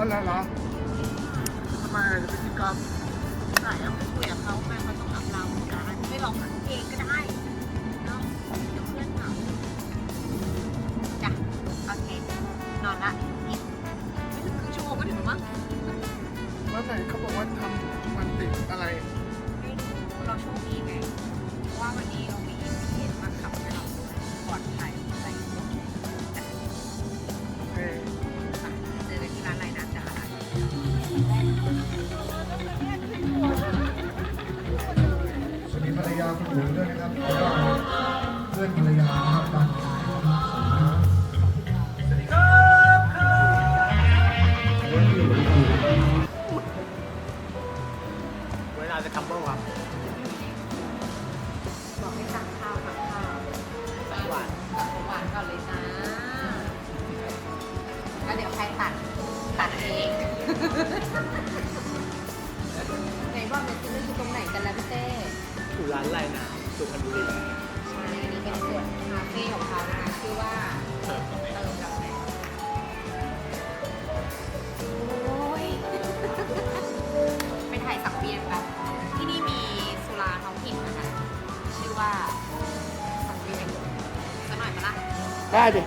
อะไรเหรอทำไมจะเป็นกิจกรรมหลายเราไปคุยกับเขาไปเขาต้องอำลาเองการไม่ลองเองก็ได้เนาะเดี๋ยวเพื่อนเหงาจ้ะโอเคนอนละายสังเวียนแบบที่นี่มีสุราท้องถิ่นนะคะชื่อว่าสังเวียนจะหน่อยมาละได้ดิ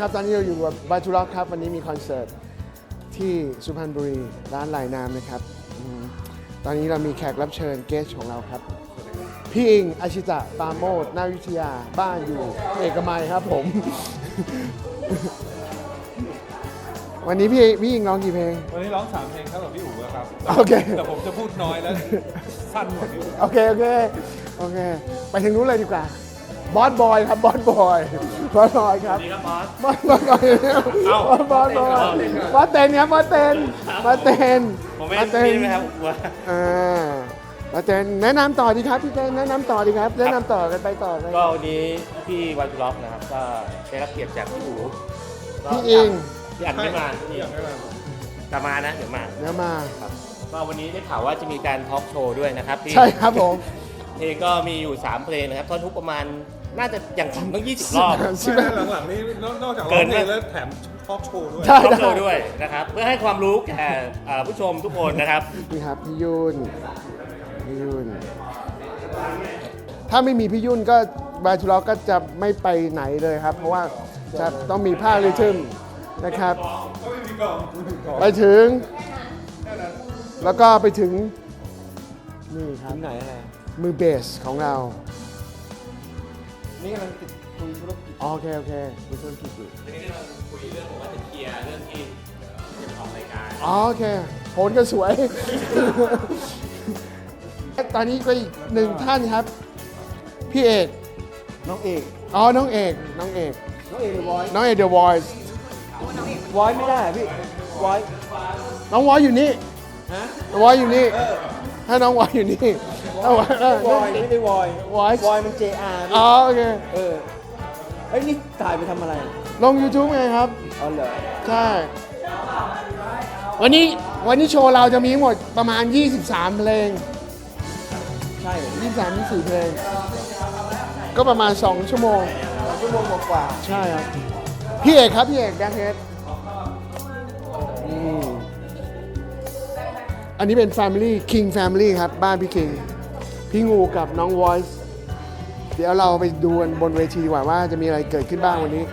ครับ ตอนนี้เราอยู่กับบาทูร็อกครับ วันนี้มีคอนเสิร์ตที่สุพรรณบุรีร้านลายน้ำนะครับอืมตอนนี้เรามีแขกรับเชิญเกสของเราครับ พี่อิงอาชิตะปราโมดนาวิทยาบ้านอยู่ เอกมัยครับผม วันนี้พี่พี่อิงร้องกี่เพลง วันนี้ร้องสามเพลงครับกับพี่อู๋ครับโอเค แต่ผมจะพูดน้อยแล้วสั้นกว่าพี่อู๋โอเค โอเค โอเค ไปถึงนู้นเลยดีกว่า บอสบอยครับบอสบอยบอสบอยครับนี่ครับบอสบอสบอยบอสบอยบอสบอยบอสเต้นครับบอสเต้นบอสเต้นผมไม่บอสเต้นพี่ไหมครับว่าอ่าบอสเต้นแนะนำต่อดีครับพี่เต้นแนะนำต่อดีครับ แนะนำต่อกันไปต่อกันก็วันนี้พี่วันล็อกนะครับ ก็ได้รับเกียรติจากพี่อู๋ก็พี่อิงพี่อันไม่มาพี่ยังไม่มาแต่มานะเดี๋ยวมา เดี๋ยวมาครับก็วันนี้ได้ข่าวว่าจะมีการทอล์กโชว์ด้วยนะครับที่ใช่ครับผม เพลงก็มีอยู่ 3 เพลงนะครับท่อนทุกประมาณน่าจะอย่างต่ำต้อง20 รอบ ใช่ไม่ไหมหลังๆนี้นอกนอกจากเกิร้องนเพลงไหมแล้วแถมทอล์กโชว์ด้วย ใช่ทอล์กโชว์ด้วยนะครับ เพื่อให้ความรู้แก่เอ่อผู้ชมทุกคนนะครับ นี่ครับพี่ยุ่นพี่ยุ่นถ้าไม่มีพี่ยุ่นก็บาทูล็อกก็จะไม่ไปไหนเลยครับ เพราะว่าจะต้องมีภาคลิทึมนะครับ ไปถึง แล้วก็ไปถึง นี่ครับ ไหนอะไร มือเบสของเรา นี่กำลังติดคุยธุรกิจอ๋อโอเคโอเคคุยธุรกิจอยู่วันนี้เราคุยเรื่องผมว่าจะเคลียร์เรื่องที่จะออกรายการอ๋อโอเคโผลก็สวย ตอนนี้ก็อีกหนึ่งท่านครับ พี่เอก น้องเอกอ๋อ น้องเอก น้องเอก น้องเอกหรือวอยน้องเอกเดอะวอยซ์วอยไม่ได้พี่วอยน้องวอยอยู่นี่ฮะน้องวอยอยู่นี่ถ้าน้องวอยอยู่นี่ ถ้าวอยเออวอยไม่ได้วอยวอยวอยมัน JR พี่อ๋อโอเค เออเอ้ยนี่ถ่ายไปทำอะไรลง YouTube ไงครับเอาเหรอใช่ วันนี้วันนี้โชว์เราจะมีทั้งหมดประมาณ 23 เพลง ใช่23 24เพลง ก็ประมาณ 2 ชั่วโมง ชั่วโมงกว่าใช่ครับ พี่เอกครับ พี่เอกแดนเฮดอืม อันนี้เป็น Family King Family ครับ บ้านพี่คิง พี่งูกับน้องวอยซ์เดี๋ยวเราไปดูกันบนเวทีดีกว่าว่าจะมีอะไรเกิดขึ้นบ้างวันนี้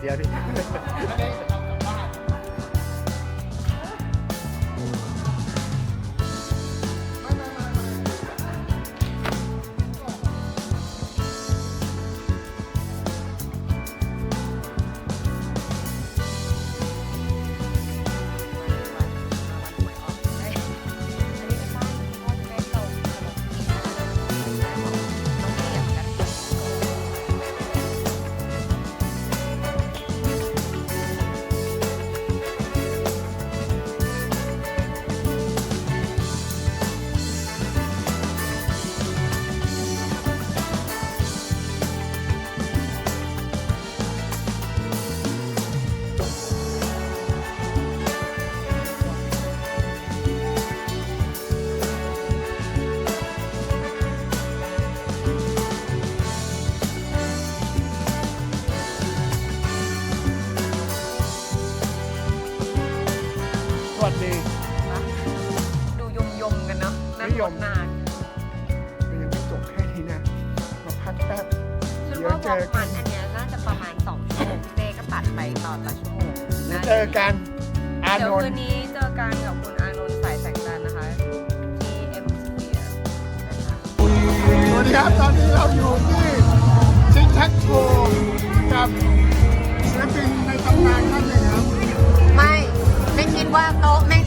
เไปตอนละชั่วโมงน่าเจอกันอานเดี๋ยวนคืท์นนี้เจอกันกับคุณอานนท์สายแสงจันทร์นะคะที่เอ็มสเฟียนะคะสวัสดีครับตอนนี้เราอยู่ที่ชิคแท็กโชว์กับศิลปินในตำนานท่านหนึ่งครับ ไม่ ไม่คิดว่าโต๊ะแม่ง